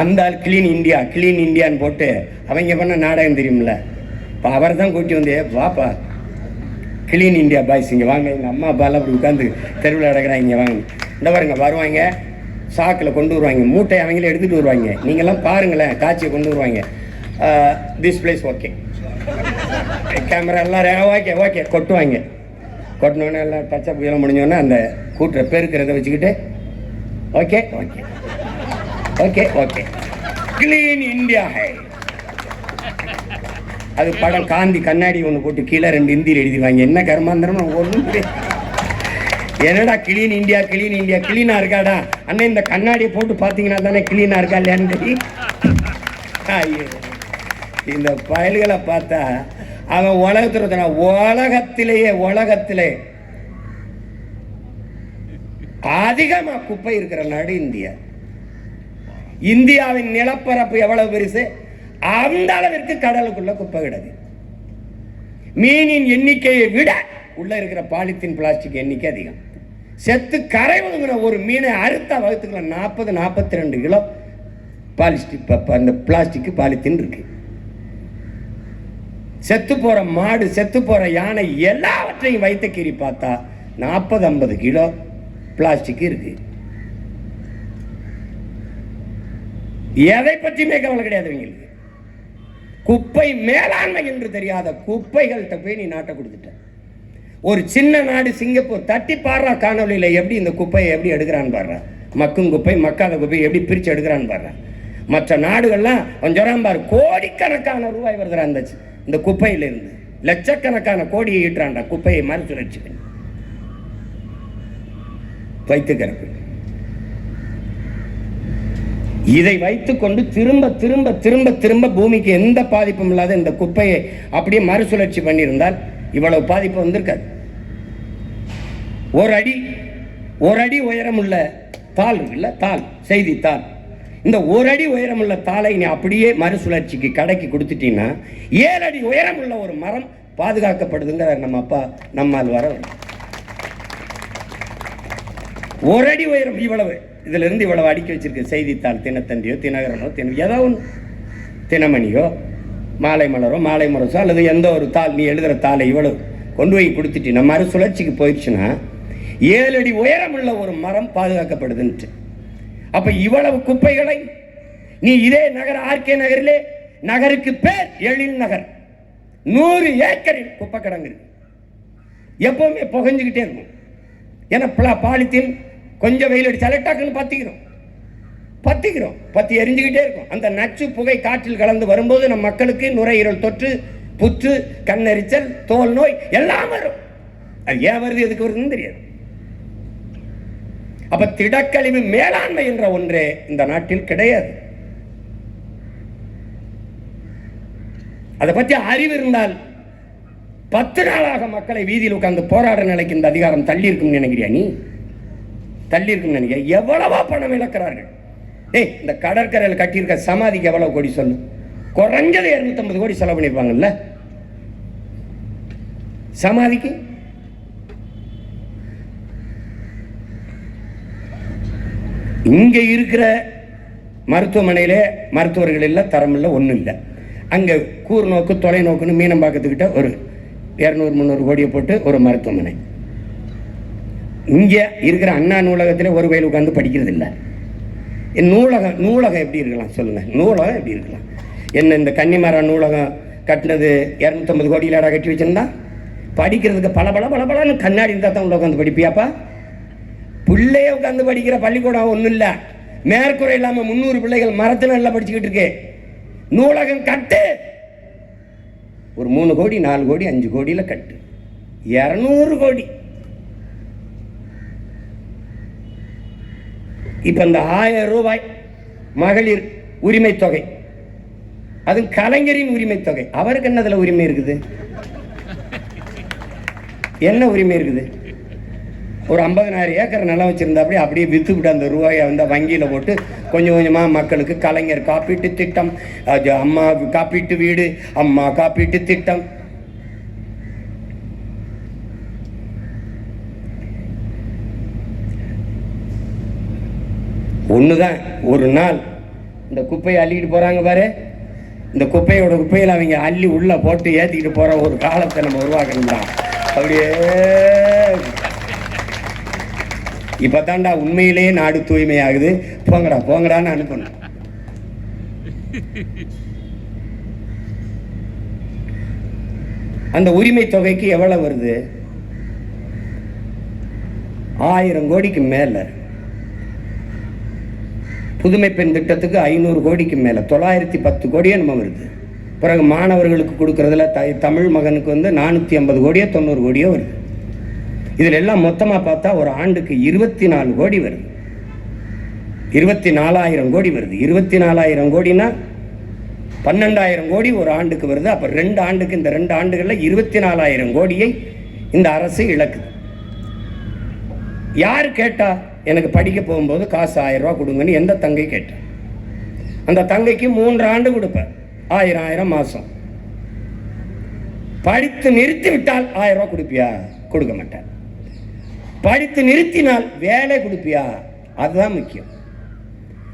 அந்த ஆள் clean India clean இந்தியான்னு போட்டு அவங்க பண்ண நாடகம் தெரியும்ல? இப்போ அவரை தான் கூட்டி வந்து "ஏ, வாப்பா. கிளீன் இந்தியா பாய்ஸ் இங்கே வாங்க. எங்கள் அம்மா அப்பாலாம் அப்படி உட்காந்து தெருவில் நடக்கிறாங்க இங்கே வாங்க. இந்த பாருங்க வருவாங்க. சாக்கில் கொண்டு வருவாங்க. மூட்டை அவங்களே எடுத்துகிட்டு வருவாங்க. நீங்கள்லாம் பாருங்களேன் காட்சியை கொண்டு வருவாங்க. திஸ் பிளேஸ் ஓகே கேமரா எல்லாம் ஓகே ஓகே கொட்டுவாங்க. கொட்டினோடனே எல்லாம் டச்சப் எல்லாம் முடிஞ்சோடனே அந்த கூட்டுற பெருக்கிறத வச்சுக்கிட்டு okay okay okay okay clean India high அது படம் காந்தி கண்ணாடி ஒன்று போட்டு கீழே ரெண்டு இந்தியில் எழுதிடுவாங்க என்ன கர்மாந்திரம் ஒன்றும் என்னடா கிளீன் இந்தியா கிளீன் இந்தியா கிளீனாக இருக்காடா? அண்ணன் இந்த கண்ணாடியை போட்டு பார்த்தீங்கன்னா தானே கிளீனாக இருக்கா இல்லையான்னு ஐயோ. இந்த பயல்களை பார்த்தா அவன் உலகத்தில் உலகத்திலேயே உலகத்திலே அதிகமாக குப்பை இருக்கிற நாடு இந்தியா. இந்தியாவின் நிலப்பரப்பு எவ்வளவு பெருசு? அந்த அளவிற்கு கடலுக்குள்ள குப்பை கிடது மீனின் எண்ணிக்கையை விட உள்ள இருக்கிற பாலித்தீன் பிளாஸ்டிக் எண்ணிக்கை அதிகம். செத்து கரை ஒதுங்கிற ஒரு மீனை அறுத்த வகுத்துக்கலாம் நாற்பது நாற்பத்தி ரெண்டு கிலோ பாலிஸ்டிக் அந்த பிளாஸ்டிக் பாலித்தீன் இருக்கு. செத்து போற மாடு செத்து போற யானை எல்லாவற்றையும் வைத்த கீறி பார்த்தா நாற்பது ஐம்பது கிலோ பிளாஸ்டிக் இருக்குது எதை பற்றியுமே கவலை கிடையாது இவங்களுக்கு. குப்பை மேலாண்மை என்று தெரியாத குப்பைகள்கிட்ட போய் நீ நாட்டை கொடுத்துட்ட. ஒரு சின்ன நாடு சிங்கப்பூர் தட்டி பாடுறா காணொலியில் எப்படி இந்த குப்பையை எப்படி எடுக்கிறான்னு பாடுறா. மக்கும் குப்பை மக்காத குப்பை எப்படி பிரித்து எடுக்கிறான்னு பாடுறா. மற்ற நாடுகள்லாம் கொஞ்சம் பாரு கோடிக்கணக்கான ரூபாய் வருதுரா அந்த இந்த குப்பையிலிருந்து. லட்சக்கணக்கான கோடியை ஈட்டுறான்டா குப்பையை மறுசுழற்சி பண்ணி. வைத்துக்கிறப்பு இதை வைத்துக்கொண்டு திரும்ப திரும்ப திரும்ப திரும்ப பூமிக்கு எந்த பாதிப்பும் இல்லாத இந்த குப்பையை அப்படியே மறுசுழற்சி பண்ணியிருந்தால் இவ்வளவு பாதிப்பு வந்திருக்காது. ஒரு அடி ஒரு அடி உயரமுள்ள தாள் இருக்குல்ல தாள் செய்தித்தாள் இந்த ஒரு அடி உயரமுள்ள தாளை நீ அப்படியே மறுசுழற்சிக்கு கடைக்கு கொடுத்துட்டீங்கன்னா ஏழு அடி உயரமுள்ள ஒரு மரம் பாதுகாக்கப்படுதுங்கிற நம்ம அப்பா நம்மால் வர ஒரு அடி உயரம் இவ்வளவு. இதிலிருந்து இவ்வளவு அடுக்கி வச்சிருக்கு செய்தித்தாள் தினத்தந்தியோ தினகரனோ தின ஏதோ ஒன்று. தினமணியோ மாலை மலரோ மாலை முரசோ அல்லது எந்த ஒரு தாள் நீ எழுதுகிற தாளை இவ்வளவு கொண்டு போய் கொடுத்துட்டு நம்ம மறுசுழற்சிக்கு போயிடுச்சுன்னா ஏழு அடி உயரமுள்ள ஒரு மரம் பாதுகாக்கப்படுதுன்ட்டு. அப்போ இவ்வளவு குப்பைகளை நீ இதே நகர் ஆர்கே நகரிலே நகருக்கு பேர் எழில் நகர். நூறு ஏக்கரில் குப்பை கிடங்கு எப்பவுமே புகைஞ்சுக்கிட்டே இருக்கும். ஏன்னா பாலித்தீன் கொஞ்சம் வெயில் அடிச்சாலே டக்குன்னு பத்திக்கிறோம். பத்திக்கிறோம். பத்தி எரிஞ்சுக்கிட்டே இருக்கும். அந்த நச்சு புகை காற்றில் கலந்து வரும்போது நம் மக்களுக்கு நுரையீரல் தொற்று புற்று கண்ணெரிச்சல் தோல் நோய் எல்லாம் வரும். அது ஏன் வருது எதுக்கு வருதுன்னு தெரியாது. அப்ப திடக்கழிவு மேலாண்மை என்ற ஒன்றே இந்த நாட்டில் கிடையாது. அதை பற்றி அறிவு இருந்தால் பத்து நாளாக மக்களை வீதியில் உட்கார்ந்து போராட நிலைக்கு இந்த அதிகாரம் தள்ளி இருக்கும்னு நினைக்கிறியா நீ? தள்ளி இருக்குன்னு நினைக்கிற எவ்வளவா பணம் இழக்கிறார்கள். ஏய் இந்த கடற்கரையில் கட்டியிருக்க சமாதிக்கு எவ்வளோ கோடி சொல்லு. குறைஞ்சது 250 கோடி செலவு பண்ணியிருப்பாங்கல்ல. சமாதிக்கு? இங்கே இருக்கிற மருத்துவமனையிலே மருத்துவர்கள் இல்லை தரம் இல்லை ஒன்றும் இல்லை. அங்கே கூர்நோக்கு தொலைநோக்குன்னு மீனம்பாக்கத்துக்கிட்ட ஒரு இரநூறு முந்நூறு கோடியை போட்டு ஒரு மருத்துவமனை. இங்கே இருக்கிற அண்ணா நூலகத்தில் ஒரு வயல் உட்காந்து படிக்கிறது இல்லை நூலகம் நூலகம் எப்படி இருக்கலாம் சொல்லுங்கள் நூலகம் எப்படி இருக்கலாம்? என்ன இந்த கன்னிமரா நூலகம் கட்டினது இரநூத்தம்பது கோடியிலடா கட்டி வச்சிருந்தா? படிக்கிறதுக்கு பல பல பல பலன்னு கண்ணாடி இருந்தால் தான் உள்ள உட்காந்து படிப்பியாப்பா? பிள்ளைய உட்காந்து படிக்கிற பள்ளிக்கூடம் ஒன்றும் இல்லை. மேற்கூரை இல்லாமல் முந்நூறு பிள்ளைகள் மரத்தில் நல்லா படிச்சுக்கிட்டு இருக்கு. நூலகம் கட்டு. ஒரு மூணு கோடி நாலு கோடி அஞ்சு கோடியில் கட்டு. இரநூறு கோடி. இப்போ இந்த ஆயிரம் ரூபாய் மகளிர் உரிமை தொகை. அது கலைஞரின் உரிமை தொகை. அவருக்கு அதில் உரிமை இருக்குது? என்ன உரிமை இருக்குது? ஒரு ஐம்பதனாயிரம் ஏக்கர் நிலம் வச்சிருந்தாப்படி அப்படியே விற்றுவிட்டு அந்த ரூபாயை வந்து வங்கியில் போட்டு கொஞ்சம் கொஞ்சமாக மக்களுக்கு கலைஞர் காப்பீட்டு திட்டம் அது அம்மா காப்பீட்டு வீடு அம்மா காப்பீட்டு திட்டம் ஒன்று தான் ஒரு நாள் இந்த குப்பையை அள்ளிக்கிட்டு போகிறாங்க பாரு. இந்த குப்பையோட குப்பையில் அவங்க அள்ளி உள்ளே போட்டு ஏற்றிக்கிட்டு போகிற ஒரு காலத்தை நம்ம உருவாக்கணும்டா. அப்படியே. இப்போ தாண்டா உண்மையிலேயே நாடு தூய்மையாகுது. போங்கடா போங்கடான்னு அனுப்பணும். அந்த உரிமை தொகைக்கு எவ்வளவு வருது? ஆயிரம் கோடிக்கு மேலே. புதுமை பெண் திட்டத்துக்கு ஐநூறு கோடிக்கு மேலே. தொள்ளாயிரத்தி பத்து கோடியே நம்ம வருது. பிறகு மாணவர்களுக்கு கொடுக்கறதுல த தமிழ் மகனுக்கு வந்து நானூற்றி ஐம்பது கோடியோ தொண்ணூறு கோடியோ வருது. இதில் எல்லாம் மொத்தமாக பார்த்தா ஒரு ஆண்டுக்கு இருபத்தி நாலு கோடி வருது. இருபத்தி நாலாயிரம் கோடி வருது. இருபத்தி நாலாயிரம் கோடினா பன்னெண்டாயிரம் கோடி ஒரு ஆண்டுக்கு வருது. அப்போ ரெண்டு ஆண்டுக்கு இந்த ரெண்டு ஆண்டுகளில் இருபத்தி நாலாயிரம் கோடியை இந்த அரசு இழக்குது. யார் கேட்டால் எனக்கு படிக்க போகும்போது காசு ஆயிரரூவா கொடுங்கன்னு எந்த தங்கை கேட்டேன். அந்த தங்கைக்கு மூன்று ஆண்டு கொடுப்பேன். ஆயிரம் ஆயிரம் மாதம் படித்து நிறுத்தி விட்டால் ஆயிரம் ரூபா கொடுப்பியா? கொடுக்க மாட்டேன். படித்து நிறுத்தினால் வேலை கொடுப்பியா? அதுதான் முக்கியம்.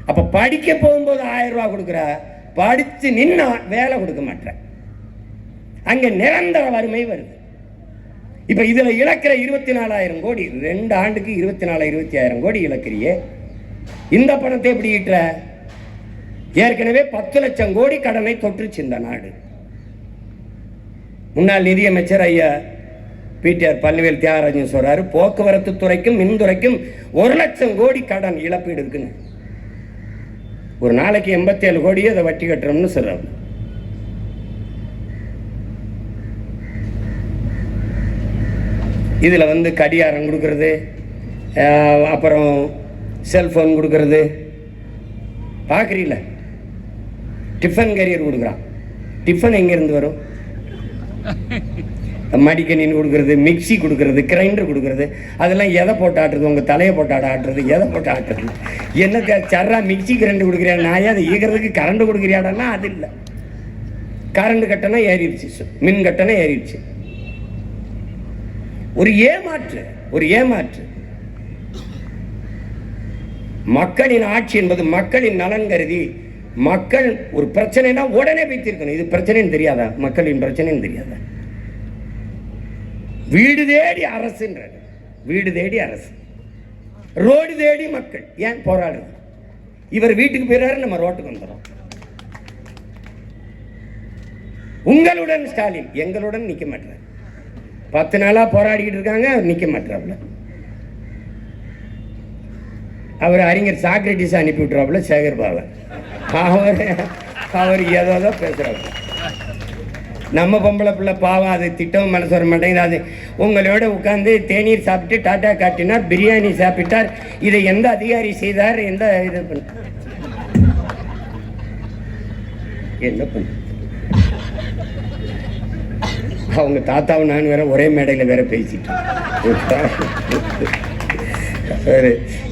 அப்போ படிக்க போகும்போது ஆயிரம் கொடுக்குற படித்து நின்னா வேலை கொடுக்க மாட்டேன். அங்கே நிரந்தர வறுமை வருது. இப்போ இதில் இழக்கிற இருபத்தி நாலாயிரம் கோடி ரெண்டு ஆண்டுக்கு இருபத்தி நாலு இருபத்தி ஆயிரம் கோடி இழக்கிறியே. இந்த பணத்தை எப்படி ஈட்டுற? ஏற்கனவே பத்து லட்சம் கோடி கடனை தொற்றுச்சு இந்த நாடு. முன்னாள் நிதியமைச்சர் ஐயா பிடிஆர் பல்வேல் தியாகராஜன் சொல்றாரு போக்குவரத்து துறைக்கும் மின்துறைக்கும் ஒரு லட்சம் கோடி கடன் இழப்பீடு இருக்குன்னு. ஒரு நாளைக்கு எண்பத்தி ஏழு கோடியே அதை வட்டி கட்டுறோம்னு சொல்றாங்க இதில் வந்து கடியாரம் கொடுக்கறது அப்புறம் செல்ஃபோன் கொடுக்கறது. பார்க்குறீல டிஃபன் கேரியர் கொடுக்குறான். டிஃபன் எங்கேருந்து வரும்? மடிக்கணின்னு கொடுக்கறது மிக்ஸி கொடுக்கறது கிரைண்டர் கொடுக்கறது. அதெல்லாம் எதை போட்டு ஆட்டுறது? உங்கள் தலையை போட்டு ஆட ஆட்டுறது எதை போட்டு ஆட்டுறது? என்ன தே- சர்ரா மிக்சி கிரைண்டர் கொடுக்குறியா? நான் அதை ஈகிறதுக்கு கரண்ட் கொடுக்குறியாடனா அது இல்லை. கரண்ட் கட்டணம் ஏறிடுச்சு. மின் கட்டணம் ஏறிடுச்சு. ஒரு ஏமாற்று ஒரு ஏமாற்று. மக்களின் ஆட்சி என்பது மக்களின் நலன் கருதி மக்கள் ஒரு பிரச்சனைனா உடனே வைத்திருக்கணும். இது பிரச்சனைன்னு தெரியாதா? மக்களின் பிரச்சனைன்னு தெரியாதா? வீடு தேடி அரசுன்றது. வீடு தேடி அரசு. ரோடு தேடி மக்கள். ஏன் போராடுறது? இவர் வீட்டுக்கு போயிறாரு நம்ம ரோட்டுக்கு வந்துடும் உங்களுடன் ஸ்டாலின் எங்களுடன் நிற்க மாட்டார். பத்து நாளாக போராடிக்கிட்டு இருக்காங்க அவர் நிக்க அவர் அறிஞர் சாக்ரட்டிஸ் அனுப்பி விட்டுறாப்புல சேகர் பாபன் அவர் அவர் ஏதோ தான் பேசுறாரு. நம்ம பொம்பளை பிள்ளை பாவம் அது திட்டம் மனசு வர மாட்டேங்குது. அது உங்களோட உட்காந்து தேநீர் சாப்பிட்டு டாட்டா காட்டினார் பிரியாணி சாப்பிட்டார். இதை எந்த அதிகாரி செய்தார் எந்த இது பண்ண என்ன பண்ண அவங்க தாத்தாவும் நான் வேற ஒரே மேடையில் வேற பேசிட்டோம்.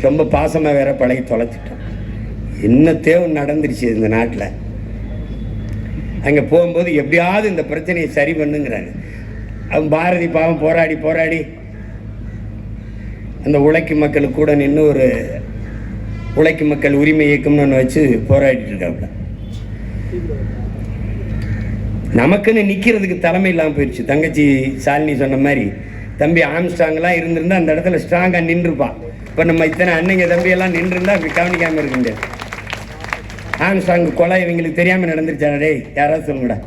ரொம்ப பாசமாக வேற பழகி தொலைச்சிட்டோம் என்ன தேவை நடந்துருச்சு இந்த நாட்டில்? அங்கே போகும்போது எப்படியாவது இந்த பிரச்சனையை சரி பண்ணுங்கிறாரு. அவன் பாரதி பாவம் போராடி போராடி. அந்த உழைக்கும் மக்களுக்கு கூட நின்று ஒரு உழைக்கும் மக்கள் உரிமை இயக்கம்னு ஒன்று வச்சு போராடிட்டு இருக்காப்புல நமக்குன்னு நிற்கிறதுக்கு தலைமை இல்லாமல் போயிடுச்சு தங்கச்சி சாலினி சொன்ன மாதிரி தம்பி ஆம்ஸ்டாங்லாம் இருந்திருந்தா அந்த இடத்துல ஸ்ட்ராங்காக நின்றுப்பான் இப்போ நம்ம இத்தனை அன்னைங்க தம்பியெல்லாம் நின்றுருந்தா அப்படி கவனிக்காமல் இருக்க முடியாது. ஆம்ஸ்டாங் கொலை இவங்களுக்கு தெரியாமல் நடந்துருச்சா? டே யாராவது சொல்லுங்கடா.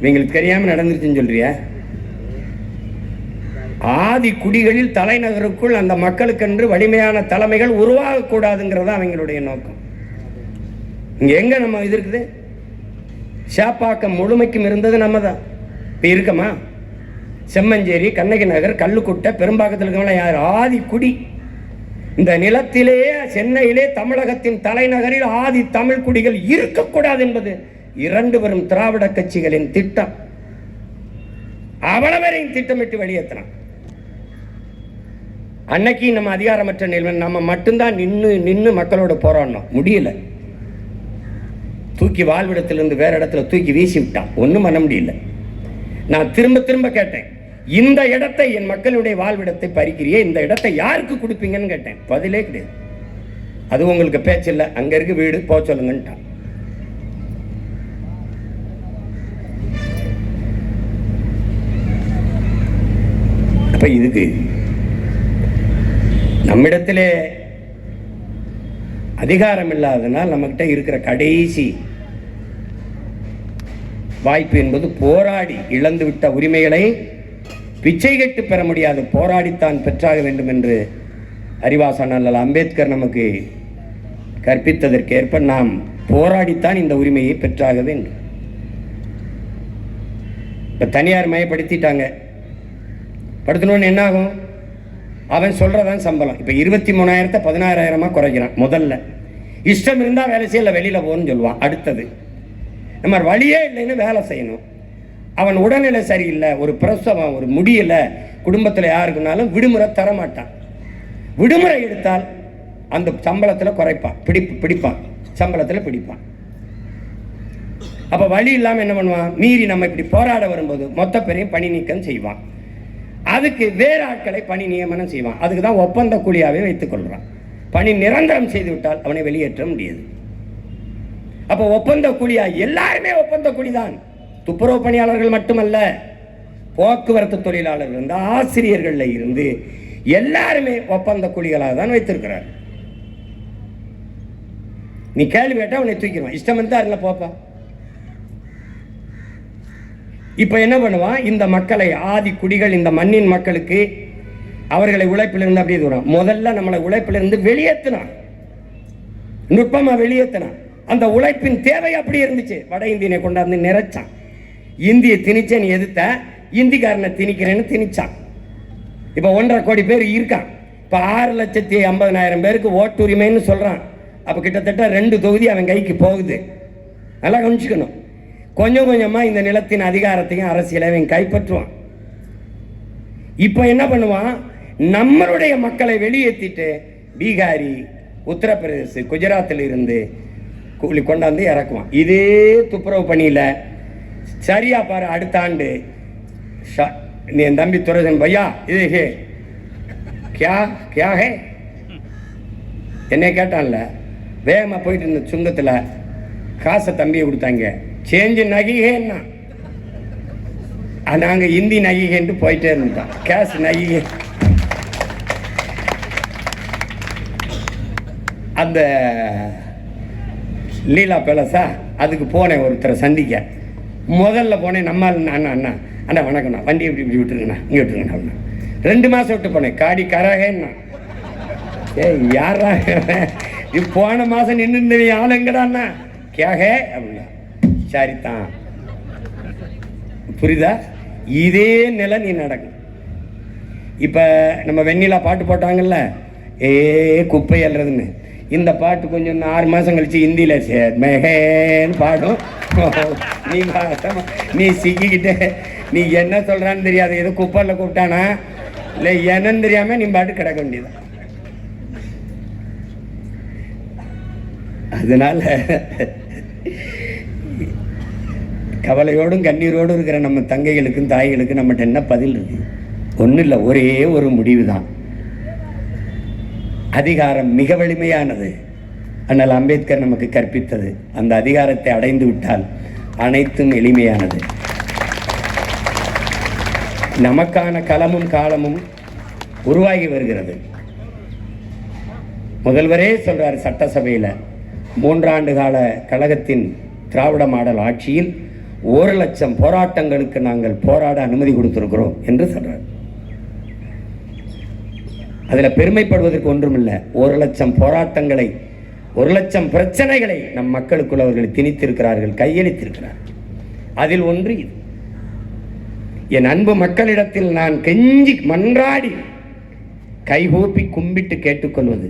இவங்களுக்கு தெரியாமல் நடந்துருச்சுன்னு சொல்றியா? ஆதி குடிகளில் தலைநகருக்குள் அந்த மக்களுக்கென்று வலிமையான தலைமைகள் உருவாகக்கூடாதுங்கிறது தான் அவங்களுடைய நோக்கம். இங்கே எங்கே நம்ம இது இருக்குது? சேப்பாக்கம் முழுமைக்கும் இருந்தது நம்ம தான் இப்போ இருக்கமா? செம்மஞ்சேரி கண்ணகி நகர் கல்லுக்குட்டை பெரும்பாக்கத்தில் இருக்கவங்களாம் யார்? ஆதி குடி இந்த நிலத்திலேயே சென்னையிலே தமிழகத்தின் தலைநகரில் ஆதி தமிழ் குடிகள் இருக்கக்கூடாது என்பது இரண்டு வரும் திராவிட கட்சிகளின் திட்டம். அவ்வளவரையும் திட்டமிட்டு வெளியேற்றினான். அன்னைக்கு நம்ம அதிகாரமற்ற நிலைமை நம்ம மட்டும்தான் நின்று நின்று மக்களோட போராடணும் முடியல. தூக்கி வாழ்விடத்திலிருந்து வேற இடத்துல தூக்கி வீசி விட்டான். ஒன்றும் பண்ண முடியல. நான் திரும்ப திரும்ப கேட்டேன் இந்த இடத்தை என் மக்களுடைய வாழ்விடத்தை பறிக்கிறியே? இந்த இடத்தை யாருக்கு கொடுப்பீங்கன்னு கேட்டேன். பதிலே கிடையாது. அது உங்களுக்கு பேச்சு இல்லை. அங்க இருக்கு வீடு போக சொல்லுங்கன்ட்டான். அப்ப இதுக்கு நம்மிடத்திலே அதிகாரம் இல்லாதனால் நம்மகிட்ட இருக்கிற கடைசி வாய்ப்பு என்பது போராடி இழந்துவிட்ட உரிமைகளை பிச்சை கட்டு பெற முடியாது. போராடித்தான் பெற்றாக வேண்டும் என்று அறிவாசன் அல்ல அம்பேத்கர் நமக்கு கற்பித்ததற்கேற்ப நாம் போராடித்தான் இந்த உரிமையை பெற்றாக வேண்டும். இப்போ தனியார் மயப்படுத்திட்டாங்க. படுத்தணும்னு என்ன ஆகும் அவன் சொல்கிறதான் சம்பளம். இப்போ இருபத்தி மூணாயிரத்தை பதினாறாயிரமாக குறைக்கிறான் முதல்ல. இஷ்டம் இருந்தால் வேலை செய்யல வெளியில் போகணும்னு சொல்லுவான். அடுத்தது நம்ம வழியே இல்லைன்னு வேலை செய்யணும். அவன் உடல்நிலை சரியில்லை ஒரு பிரசவம் ஒரு முடியல குடும்பத்தில் யாருக்குனாலும் விடுமுறை தர மாட்டான் விடுமுறை எடுத்தால் அந்த சம்பளத்தில் குறைப்பான் பிடிப்பு பிடிப்பான் சம்பளத்தில் பிடிப்பான். அப்போ வழி இல்லாமல் என்ன பண்ணுவான்? மீறி நம்ம இப்படி போராட வரும்போது மொத்த பேரையும் பணி நீக்கம் செய்வான். அதுக்கு வேறு ஆட்களை பணி நியமனம் செய்வான். அதுக்கு தான் ஒப்பந்த கூலியாகவே வைத்துக் கொள்கிறான் பணி நிரந்தரம் செய்து விட்டால் அவனை வெளியேற்ற முடியாது. அப்போ ஒப்பந்த கூலியா எல்லாருமே ஒப்பந்த கூலி தான் துப்புரவு பணியாளர்கள் மட்டுமல்ல போக்குவரத்து தொழிலாளர்கள் இருந்து ஆசிரியர்களில் இருந்து எல்லாருமே ஒப்பந்த கூலிகளாக தான் வைத்திருக்கிறார். நீ கேள்வி கேட்டா அவனை தூக்கிடுவான். இஷ்டம் இருந்தா அதில் போப்பா. இப்போ என்ன பண்ணுவான்? இந்த மக்களை ஆதி குடிகள் இந்த மண்ணின் மக்களுக்கு அவர்களை உழைப்பிலிருந்து அப்படியே தூரம் முதல்ல நம்மளை உழைப்பிலிருந்து வெளியேற்றினான் நுட்பமாக வெளியேற்றினான் அந்த உழைப்பின் தேவை அப்படி இருந்துச்சு. வட இந்தியனை கொண்டாந்து நிறைச்சான். இந்திய திணிச்சேன்னு எதிர்த்த இந்திக்காரனை திணிக்கிறேன்னு திணிச்சான். இப்போ ஒன்றரை கோடி பேர் இருக்கான். இப்போ ஆறு லட்சத்தி ஐம்பதனாயிரம் பேருக்கு ஓட்டுரிமைன்னு சொல்கிறான் அப்போ கிட்டத்தட்ட ரெண்டு தொகுதி அவன் கைக்கு போகுது. நல்லா கவனிச்சுக்கணும். கொஞ்சம் கொஞ்சமாக இந்த நிலத்தின் அதிகாரத்தையும் அரசியலை அவன் கைப்பற்றுவான். இப்போ என்ன பண்ணுவான்? நம்மளுடைய மக்களை வெளியேற்றிட்டு பீகாரி உத்தரப்பிரதேச குஜராத்தில் இருந்து கூலி கொண்டாந்து இறக்குவான். இதே துப்புரவு பணியில் சரியா பாரு அடுத்த ஆண்டு. ஷா- நீ என் தம்பி துரசன் பையா? இது ஹே கியா கியா ஹே? என்னை கேட்டான்ல வேகமாக போயிட்டு இருந்த சுங்கத்தில் காசை தம்பியை கொடுத்தாங்க. சேஞ்சு நகிகேன்னா. நாங்கள் இந்தி நகிகேன்ட்டு போயிட்டே இருந்தோம் கேஷ் நகிகே. அந்த லீலா பேலஸா? அதுக்கு போனேன் ஒருத்தரை சந்திக்க. முதல்ல போனேன் நம்ம அண்ணா அண்ணா அண்ணா. வணக்கம்ண்ணா. வண்டி இப்படி இப்படி விட்டுருங்கண்ணா. இங்கே விட்டுருங்கண்ணா அண்ணா. ரெண்டு மாதம் விட்டு போனேன். காடி கரகேன்னா ஏய் யாரா நீ போன மாதம் நின்று இருந்தவன் ஆளுங்கடா அண்ணா? கேகே அப்படின்னா. சரிதான் புரியுதா? இதே நிலை நீ நடக்கும். இப்போ நம்ம வெண்ணிலா பாட்டு போட்டாங்கல்ல? ஏ குப்பை அல்றதுன்னு இந்த பாட்டு கொஞ்சம் இன்னும் ஆறு மாதம் கழிச்சு ஹிந்தியில் மேகேன்னு பாடும். நீ நீ சிக்கிக்கிட்டு நீ என்ன சொல்கிறான்னு தெரியாது. ஏதோ குப்பரில் கூப்பிட்டானா? இல்லை என்னன்னு தெரியாமல் நீ பாட்டு கிடக்க வேண்டியதான் அதனால கவலையோடும் கண்ணீரோடும் இருக்கிற நம்ம தங்கைகளுக்கும் தாய்களுக்கும் நம்மகிட்ட என்ன பதில் இருக்கு? ஒன்றும் இல்லை ஒரே ஒரு முடிவு தான் அதிகாரம் மிக வலிமையானது. அண்ணல் அம்பேத்கர் நமக்கு கற்பித்தது. அந்த அதிகாரத்தை அடைந்து விட்டால் அனைத்தும் எளிமையானது. நமக்கான களமும் காலமும் உருவாகி வருகிறது. முதல்வரே சொல்றார் சட்டசபையில் மூன்றாண்டு கால கழகத்தின் திராவிட மாடல் ஆட்சியில் ஒரு லட்சம் போராட்டங்களுக்கு நாங்கள் போராட அனுமதி கொடுத்திருக்கிறோம் என்று சொல்றார். அதில் பெருமைப்படுவதற்கு ஒன்றுமில்லை. ஒரு லட்சம் போராட்டங்களை ஒரு லட்சம் பிரச்சனைகளை நம் மக்களுக்குள் அவர்கள் திணித்திருக்கிறார்கள் கையளித்திருக்கிறார்கள். அதில் ஒன்று இது. என் அன்பு மக்களிடத்தில் நான் கெஞ்சி மன்றாடி கைகூப்பி கும்பிட்டு கேட்டுக்கொள்வது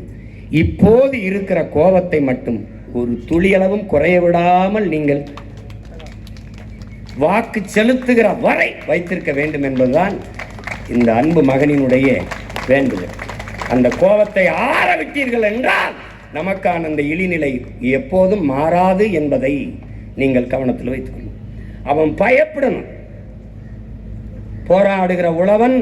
இப்போது இருக்கிற கோபத்தை மட்டும் ஒரு துளியளவும் குறைய விடாமல் நீங்கள் வாக்கு செலுத்துகிற வரை வைத்திருக்க வேண்டும் என்பதுதான் இந்த அன்பு மகனினுடைய வேண்டுதல் அந்த கோபத்தை ஆற விட்டீர்கள் என்றால் நமக்கான அந்த இழிநிலை எப்போதும் மாறாது என்பதை நீங்கள் கவனத்தில் வைத்துக்கொள்ளும். அவன் பயப்படணும். போராடுகிற உழவன்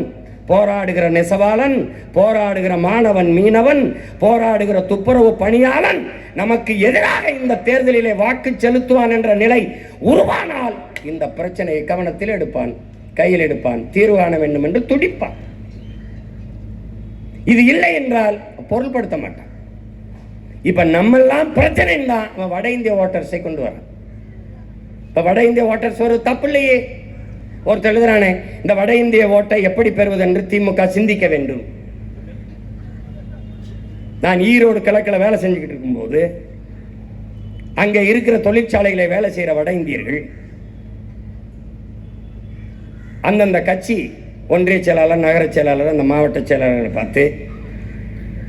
போராடுகிற நெசவாளன் போராடுகிற மாணவன் மீனவன் போராடுகிற துப்புரவு பணியாளன் நமக்கு எதிராக இந்த தேர்தலிலே வாக்கு செலுத்துவான் என்ற நிலை உருவானால் இந்த பிரச்சனையை கவனத்தில் எடுப்பான் கையில் எடுப்பான் தீர்வான வேண்டும் என்று துடிப்பான். இது இல்லை என்றால் பொருள்படுத்த மாட்டான். இப்ப நம்மெல்லாம் பிரச்சனை தான் அவன் வட இந்திய ஓட்டர்ஸை கொண்டு வரான். இப்ப வட இந்திய ஓட்டர்ஸ் ஒரு தப்பு இல்லையே. ஒருத்தர் எழுதுறானே இந்த வட இந்திய ஓட்டை எப்படி பெறுவது என்று திமுக சிந்திக்க வேண்டும். நான் ஈரோடு கிழக்கில் வேலை செஞ்சுக்கிட்டு இருக்கும்போது அங்கே இருக்கிற தொழிற்சாலைகளை வேலை செய்கிற வட இந்தியர்கள் அந்தந்த கட்சி ஒன்றிய செயலாளர் நகர செயலாளர் அந்த மாவட்ட செயலாளர்களை பார்த்து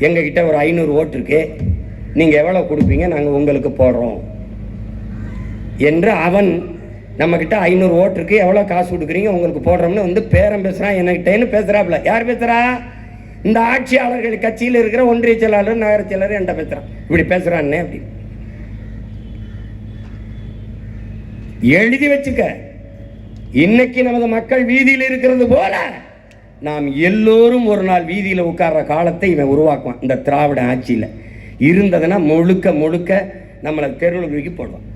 எங்ககிட்ட ஒரு ஐநூறு ஓட்டு இருக்கு. நீங்கள் எவ்வளோ கொடுப்பீங்க? நாங்கள் உங்களுக்கு போடுறோம். என்று அவன் நம்மக்கிட்ட ஐநூறு ஓட்டு இருக்கு. எவ்வளோ காசு கொடுக்குறீங்க? உங்களுக்கு போடுறோம்னு வந்து பேரம் பேசுகிறான் என்கிட்டேன்னு பேசுகிறாப்புல யார் பேசுகிறா இந்த ஆட்சியாளர்கள் கட்சியில் இருக்கிற ஒன்றிய செயலாளர் நகர செயலாளர் என்கிட்ட பேசுகிறான் இப்படி பேசுகிறான்னே அப்படி எழுதி வச்சுக்க. இன்னைக்கு நமது மக்கள் வீதியில் இருக்கிறது போல நாம் எல்லோரும் ஒரு நாள் வீதியில் உட்கார்ற காலத்தை இவன் உருவாக்குவான் இந்த திராவிட ஆட்சியில். இருந்ததுன்னா முழுக்க முழுக்க நம்மளை தெருவில் போடுவான்.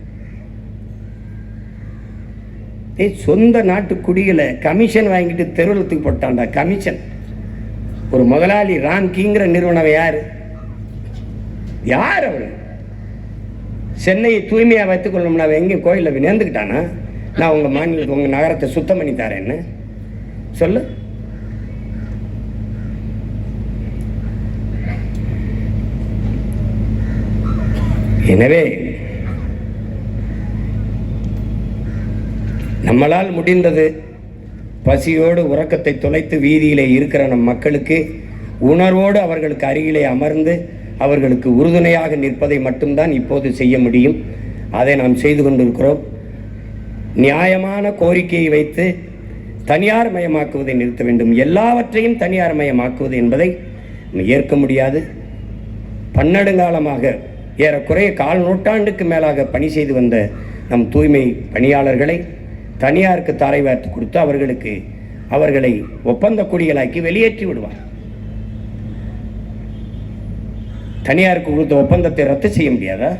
ஏய் சொந்த நாட்டு குடியில் கமிஷன் வாங்கிட்டு தெருவலத்துக்கு போட்டான்டா கமிஷன் ஒரு முதலாளி ராம்கிங்கிற நிறுவனம் யார்? யார் அவர்? சென்னையை தூய்மையாக வைத்துக் கொள்ளணும்னா அவன் எங்கேயும் கோயிலில் நேர்ந்துக்கிட்டானா நான் உங்கள் மாநிலத்தை உங்கள் நகரத்தை சுத்தம் பண்ணி தரேன்னு சொல்லு. எனவே நம்மளால் முடிந்தது பசியோடு உறக்கத்தை தொலைத்து வீதியிலே இருக்கிற நம் மக்களுக்கு உணர்வோடு அவர்களுக்கு அருகிலே அமர்ந்து அவர்களுக்கு உறுதுணையாக நிற்பதை மட்டும்தான் இப்போது செய்ய முடியும். அதை நாம் செய்து கொண்டிருக்கிறோம். நியாயமான கோரிக்கையை வைத்து தனியார் மயமாக்குவதை நிறுத்த வேண்டும். எல்லாவற்றையும் தனியார் மயமாக்குவது என்பதை ஏற்க முடியாது. பன்னெடுங்காலமாக ஏறக்குறைய கால் நூற்றாண்டுக்கு மேலாக பணி செய்து வந்த நம் தூய்மை பணியாளர்களை தனியாருக்கு தாரை வார்த்து கொடுத்து அவர்களுக்கு அவர்களை ஒப்பந்த குடிகளாக்கி வெளியேற்றி விடுவார். தனியாருக்கு கொடுத்த ஒப்பந்தத்தை ரத்து செய்ய முடியாதா?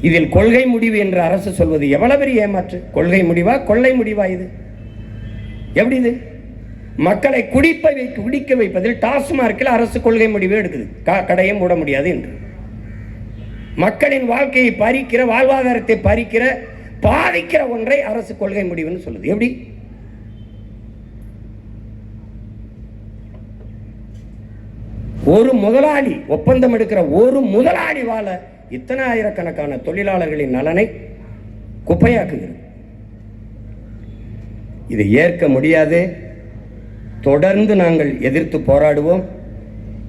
இதில் கொள்கை முடிவு என்று அரசு சொல்வது எவ்வளவு பெரிய ஏமாற்று? கொள்கை முடிவா? கொள்ளை முடிவா இது? எப்படி இது? மக்களை குடிப்பை வைத்து குடிக்க வைப்பதில் டாஸ்மார்க்கில் அரசு கொள்கை முடிவு எடுக்குது. க- கடையை மூட முடியாது என்று. மக்களின் வாழ்க்கையை பறிக்கிற வாழ்வாதாரத்தை பறிக்கிற பாதிக்கிற ஒன்றை அரசு கொள்கை முடிவுன்னு சொல்லுது. எப்படி? ஒரு முதலாளி ஒப்பந்தம் எடுக்கிற ஒரு முதலாளி வாழ இத்தனை ஆயிரக்கணக்கான தொழிலாளர்களின் நலனை குப்பையாக்குகிறது. இதை ஏற்க முடியாது. தொடர்ந்து நாங்கள் எதிர்த்து போராடுவோம்.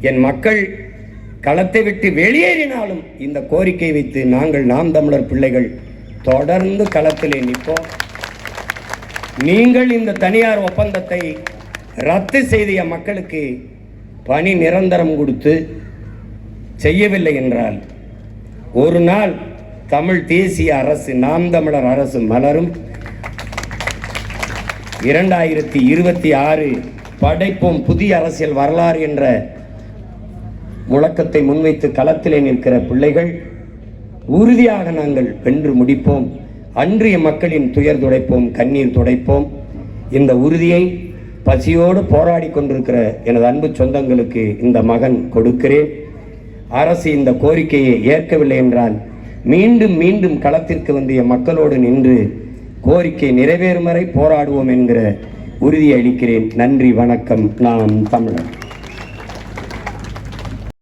என் மக்கள் களத்தை விட்டு வெளியேறினாலும் இந்த கோரிக்கை வைத்து நாங்கள் நாம் தமிழர் பிள்ளைகள் தொடர்ந்து களத்திலே நிற்போம். நீங்கள் இந்த தனியார் ஒப்பந்தத்தை ரத்து செய்த மக்களுக்கு பணி நிரந்தரம் கொடுத்து செய்யவில்லை என்றால் ஒரு நாள் தமிழ் தேசிய அரசு நாம் தமிழர் அரசு மலரும். இரண்டாயிரத்தி இருபத்தி ஆறு படைப்போம் புதிய அரசியல் வரலாறு என்ற முழக்கத்தை முன்வைத்து களத்திலே நிற்கிற பிள்ளைகள் உறுதியாக நாங்கள் வென்று முடிப்போம். அன்றைய மக்களின் துயர் துடைப்போம் கண்ணீர் துடைப்போம். இந்த உறுதியை பசியோடு போராடி கொண்டிருக்கிற எனது அன்பு சொந்தங்களுக்கு இந்த மகன் கொடுக்கிறேன். அரசு இந்த கோரிக்கையை ஏற்கவில்லை என்றால் மீண்டும் மீண்டும் களத்திற்கு வந்திய மக்களோடு நின்று கோரிக்கை நிறைவேறும் வரை போராடுவோம் என்கிற உறுதியளிக்கிறேன் நன்றி வணக்கம். நாம் தமிழர்.